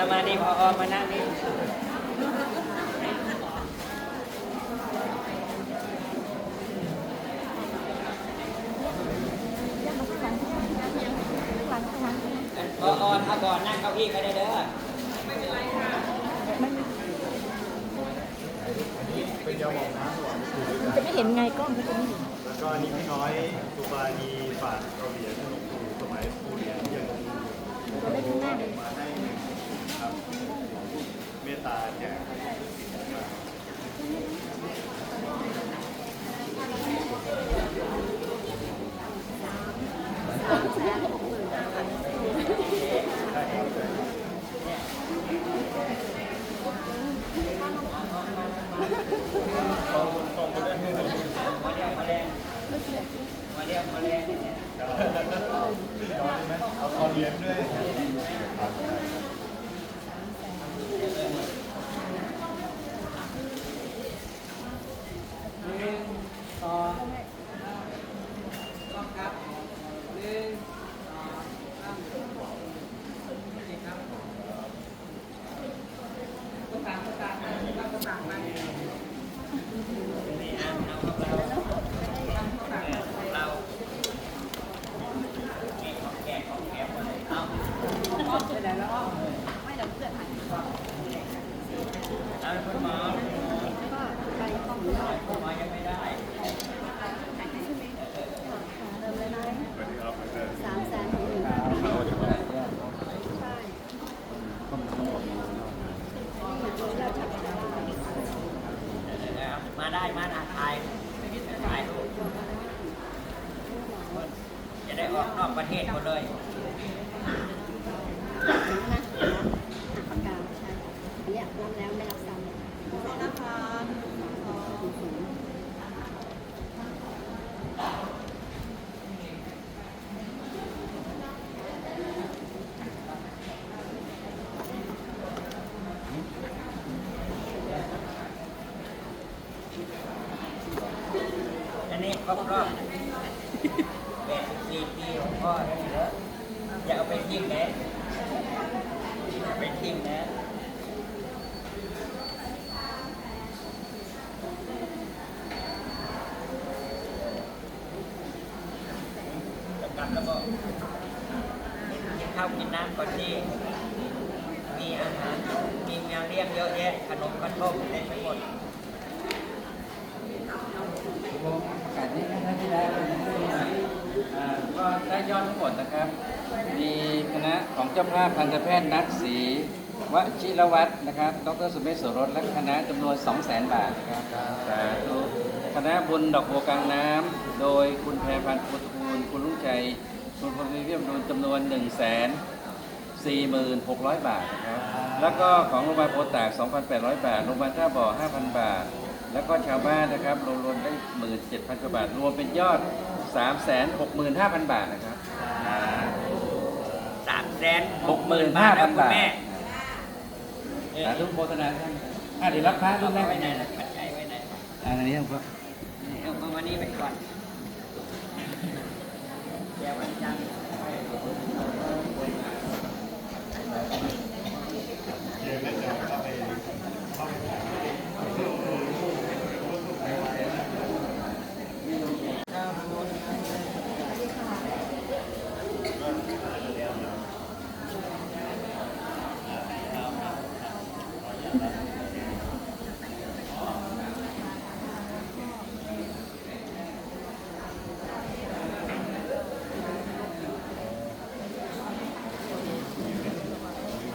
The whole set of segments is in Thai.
นี่พอมานั่งนี่พออถ้าก่อนนั่งเก้าอี้ก็ได้เด้อเป็นยาหมองน้ำหวานสูตรจะไม่เห็นไงกล้องเขาจะไม่เห็นแล้วก็อันนี้พี่น้อยสุบานีฝากเราเหรียญหลวงปู่สมัยปู่เหรียญยังคงอยู่ เราได้ข้างหน้าเลย มาให้หนึ่งครับเมตตาแจก มาเรียกมาแรงมาเรียกมาแรง พี่น้อยใช่ไหม เอาเอนเหรียญด้วย หนึ่งสองต้องครับหนึ่งสองสามนี่ครับก็ตามก็ตามนะก็ตามมานี่อะเอาของเราของเรานี่ของแกะของแกะหมดเลยเอาเอาเสร็จแล้วไม่เดี๋ยวเพื่อนถ่ายเอาคุณหมอ ไปห้อง คุณหมอยังไม่ได้ เริ่มเลยไหม สวัสดีครับเพื่อน สามแสนหนึ่งใช่ยอดฉับ มาได้มาถ่ายถ่ายถ่ายรูปจะได้ออกนอกประเทศหมดเลย นะปากกาใช่อันเนี้ยรับแล้วไม่รับซ้ำนะคะ อันนี้ครบรอบแปดสิบสี่ปีของพ่อได้เยอะอย่าเอาไปทิ้งนะอย่าไปทิ้งนะแล้วกลับแล้วก็กินข้าวกินน้ำก่อนที่มีอาหาร มีงานเลี้ยงเยอะแยะ ขนมขนมเต็มไปหมด กาศนี้ครั้งที่แล้วอ่าก็ได้ยอดทั้งหมดนะครับ มีคณะของเจ้าภาพพันธแพทย์นัทศรีวชิรวัตรนะครับ ดรสุเมศสรสและคณะจำนวน 200,000 บาทนะครับสาธุคณะบุญดอกบัวกลางน้ำ โดยคุณแพรพันธ์พุทธคูณคุณลุงใจ คุณพรหมีเพียมดุลจำนวน 1 0 0 0 0 4,600 บาทนะครับ แล้วก็ของโรงพยาบาลโพตาก 2,800 บาท โรงพยาบาลท่าบ่อ 5,000 บาท แล้วก็ชาวบ้านนะครับรวมๆได้17,000กว่าบาท รวมเป็นยอด365,000บาทนะครับสามแสน65,000ครับคุณบาทแม่สาธุโฆษณาท่านอะเดี๋ยวรับพระเอารุ่นแรกไว้ไหนล่ะปัจจัยไว้ไหนอันนี้ครับ เอามาวันนี้ไปก่อนเดี๋ยววันจันทร์เดี๋ยวจะเข้าไปเข้าไป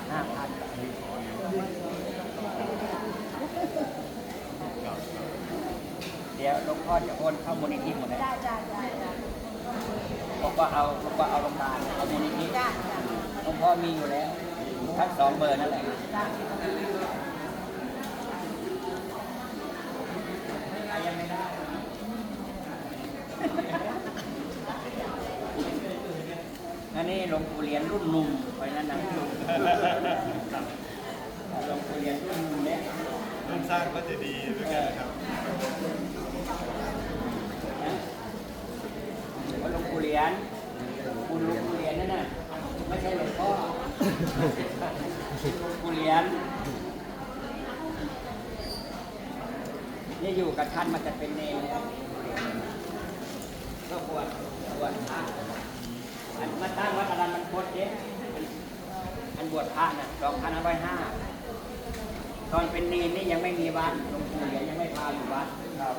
ห้าพันเดี๋ยวหลวงพ่อจะโอน เข้ามูลนิธิหมดเลยได้ได้ได้บอกว่าเอาบอกว่าเอาโรงพยาบาลเอามูลนิธิหลวงพ่อมีอยู่แล้วทั้งสองเบอร์นั่นแหละยังไม่ได้อันนี้หลวงปู่เหรียญรุ่นหนุ่มไปนั่นนะหลวงปู่เหรียญรุ่นหนุ่มเนี่ยร่วมสร้างก็จะดีด้วยกันนะครับ ว่าหลวงปู่เหรี ยญคุณลวงปู่เหรียญนั่นน่ะไม่ใช่หลวงพ่อผู้เรียนนี่อยู่กับท่านมันจะเป็นเนรแล้วก็บวชบวชพระอันมาตั้งวัดอรันมันโคตรเจ๊อันบวชพระน่ะสองพันห้าร้อยห้าตอนเป็นเนรนี่ยังไม่มีวัดหลวงปู่เหรียญยังไม่พาอยู่วัดครับ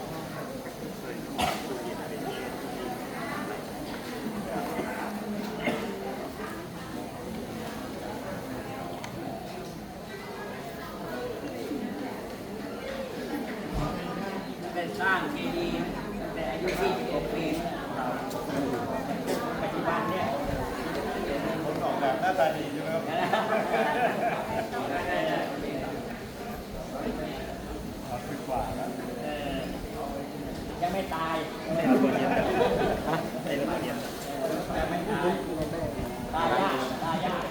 เป็นสร้างเจดีย์ตั้งแต่อายุ26ปีปัจจุบันเนี่ยคนออกแบบหน้าตาดีใช่ไหมครับสามสิบกว่าแล้ว เออยังไม่ตาย ไม่เอาตัวเนี้ยไอ้ตัวเนี้ย ยังไม่ตายตายยากตายยาก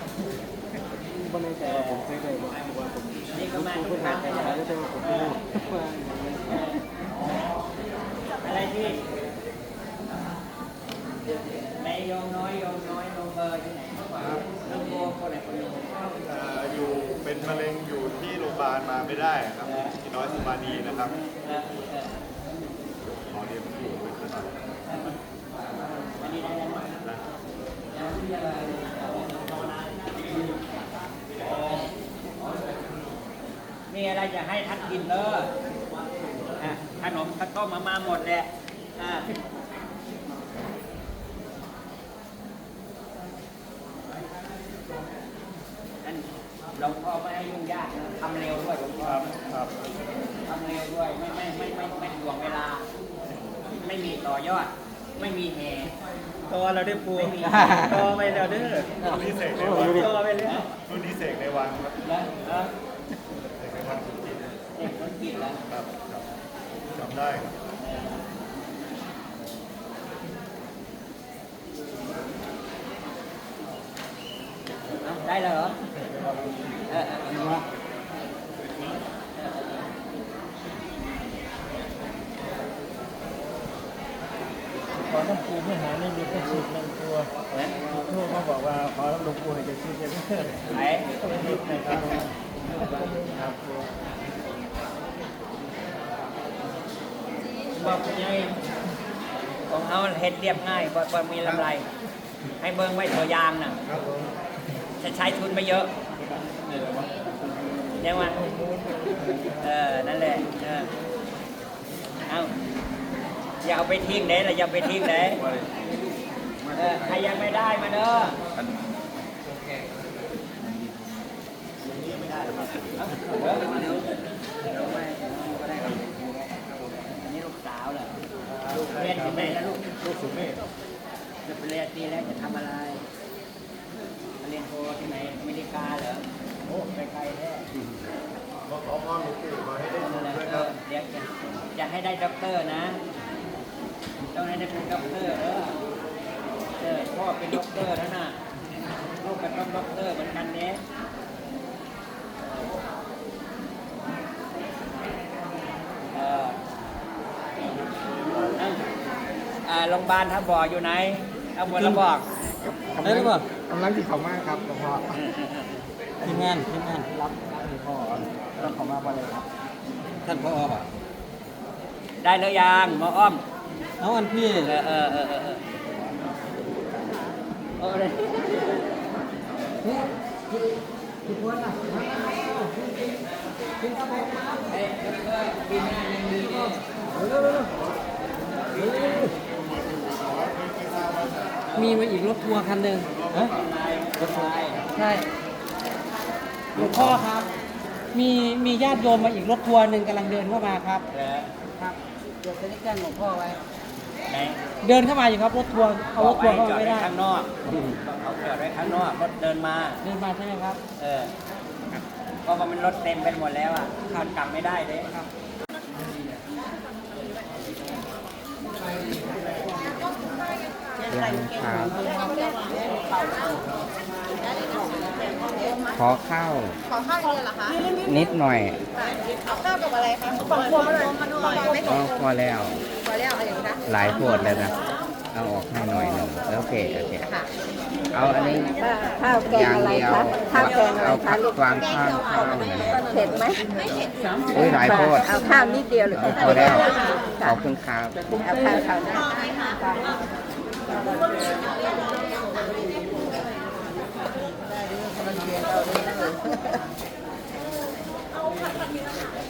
ไม่แน่ใจว่าผมซื้อได้บ่ว่าผม นี่ก็มาทุ เพิ่ ก ง ค หา รั้ง ไป เลย หาได้แต่ว่าผมไม่รู้ว่า อะไรที่ในโยมน้อยโยมน้อยโยมเบอร์ที่ไหนโยมโบคนไหนคนหนึ่งเอ่ออยู่เป็นมะเร็งอยู่ที่โรงพยาบาลมาไม่ได้ครับที่น้อยสมานีนะครับเออเออหมอเรียนอยู่เป็นขนาดอันนี้ได้แล้วไหมนะมีอะไรจะให้ท่านกินเด้ออะขนมข้าวต้มมามาหมดแหละอะนั่น หลวงพ่อไม่ให้ยุ่งยากนะทำเร็วด้วยหลวงพ่อครับครับทำเร็วด้วยไม่ไม่ไม่ไม่ไม่ถ่วงเวลา ไม่มีต่อยอด ไม่มีแห่ตัวเราได้ปูไม่มีตัวไปแล้วเด้อรุ่นนี้เสกในวันตัวไปแล้วรุ่นนี้เสกในวันครับแล้วเออเสกในวันสุจิตเด็กคนกินแล้วครับครับจำได้ครับ เอา ได้แล้วเหรอเออเออขอน้ำปูไม่หาไม่มีแค่สิบหนึ่งตัวนะทูกเขาบอกว่าขอน้ำหลงปูให้จะซื้อจะเพิ่มไหนนิดนะครับครับบอกยังไงของเขาเห็ดเรียบง่ายบ่บ่มีลำไร ให้เบิ้งไว้ตัวยางน่ะครับผม จะใช้ทุนไม่เยอะเนี่ยว่าเออ นั่นแหละเออเอาอย่าเอาไปทิ้งเด้ละอย่าไปทิ้งเด้เออใครยังไม่ได้มาเด้อเอาเออเดี๋ยวเดี๋ยวไม่ก็ได้ครับอันนี้ลูกสาวเหรอลูกเรียนที่ไหนนะลูก ลูกสุเมธจะไปเรียนตีแล้วจะทำอะไร โทที่ไหนอเมริกาเหรอโอ้ไปไกลแท้มาขอพรหลวงปู่มาให้ได้บุญด้วยครับเดี๋ยวจะอยากให้ได้ด็อกเตอร์นะ ต้องให้ได้เป็นด็อกเตอร์เออเออพ่อเป็นด็อกเตอร์แล้วนะลูกก็ต้องด็อกเตอร์เหมือนกันเนี้ยเออเอ้าอ่าโรงพยาบาลท่าบ่ออยู่ไหนเอาบนระบอก ได้หรือเปล่า กำลังที่เขามากครับหลวงพ่อทีมงานทีมงานรับหลวงพ่อรับเขามากมาเลยครับ ท่านพ่อป่ะได้หรือยังหมออ้อมเอาอันพี่เออเออเออเออเออเอาเลยเฮ้ยเพื่อนปีหน้ายังดีดิมีมาอีกรถทัวร์คันหนึ่ง ฮะรถไฟใช่หลวงพ่อครับ มีมีญาติโยมมาอีกรถทัวร์หนึ่งกำลังเดินเข้ามาครับ แล้วครับเดี๋ยวจะได้แจ้งหลวงพ่อไว้ ไหนเดินเข้ามาอยู่ครับรถทัวร์เอารถทัวร์เข้าจอมาดไม่ไว้ได้ ข้างนอกเขาจอดไว้ข้างนอกรถเดินมา เดินมาใช่ไหมครับ เออเพราะว่ามันรถเต็มไปหมดแล้วอะมันกลับไม่ได้เลย ขอข้าว ขอข้าวเลยเหรอคะนิดหน่อย เอาข้าวกับอะไรคะฝั่งพวงมาด้วยฝั่งพวงไม่ก็พอแล้ว พอแล้วอะไรอย่างนี้นะหลายโปรดเลยนะขเอาออกให้หน่อยหนึ่งโอเคโอเคค่ะเอาอันนี้ข้าวแกองย่างอะไรเดียวคะข้าวแกงอะไรเอาคะลูกวางข้างข้างหนึ่งเผ็ดไหมไม่เผ็ดอุ้ยหลายโพดเอาข้าวนิดเดียวหรือพอแล้วขอบคุณครับเอาข้าวข้าวหน้า เอ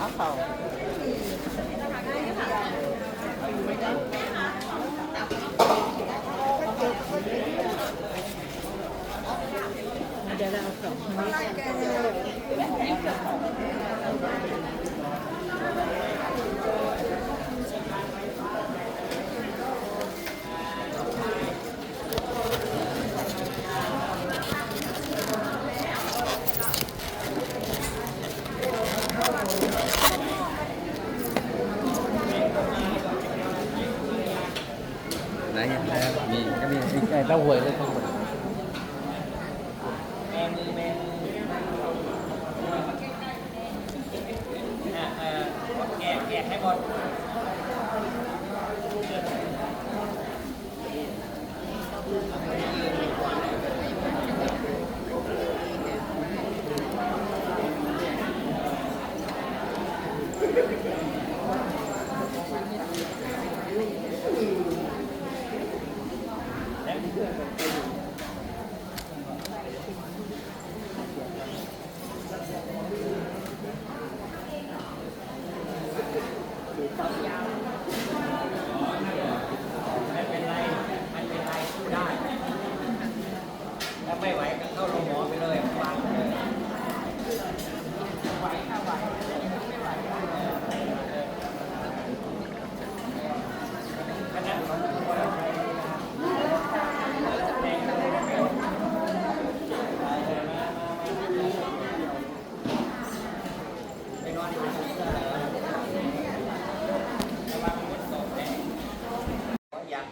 าเขาเดี๋ยวเราสองนี้ครับ มีก็มีมีไก่เต้าห วยได้ต้อแม่มืออะเอ่อแกะแกะให้หมด ไม่เป็นไรไม่เป็นไรสู้ได้ ถ้าไม่ไหวก็เข้าโรงหมอไปเลยวางไปเลยคณะของคุณวรชัยไปนอนอยู่ที่เสื้อเหรอระวังฝนตกแน่ ยัก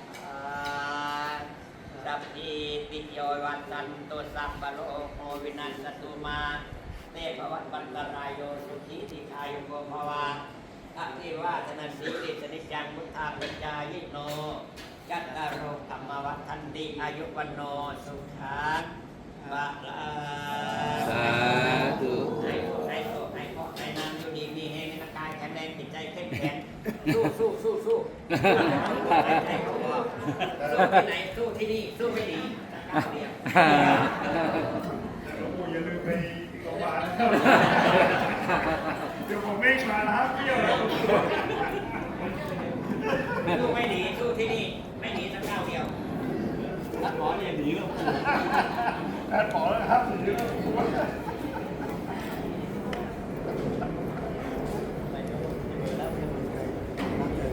สัพพีติโยวันตันตุสัพพะโลกโควินั สุมาเตภวัตวันตรายโยสุขีติคายุโกภวาอภิวาทนาสีริสนิจังมุทธาปัญญายิโนกัตตารโรธรรมวัฒนติอายุวันโนสุขังบาลาสาธุให้โชคให้โชคให้เคราะห์ให้นามอยู่ดีมีเฮงในกายแข็งแรงจิตใจเข้มแข็งสู้สู้สู้สู้ใจเขาบอกสู้ที่ไหนสู้ที่นี่สู้ไม่หนี หลวงปู่อย่าลืมไปโรงพยาบาลนะครับเดี๋ยวผมไม่มารับเที่ยวแล้วสู้ไม่หนีสู้ที่นี่ ไม่หนีสักก้าวเดียวท่านหมอเนี่ยหนีแล้วแพทย์หมอแล้วครับหนีแล้ว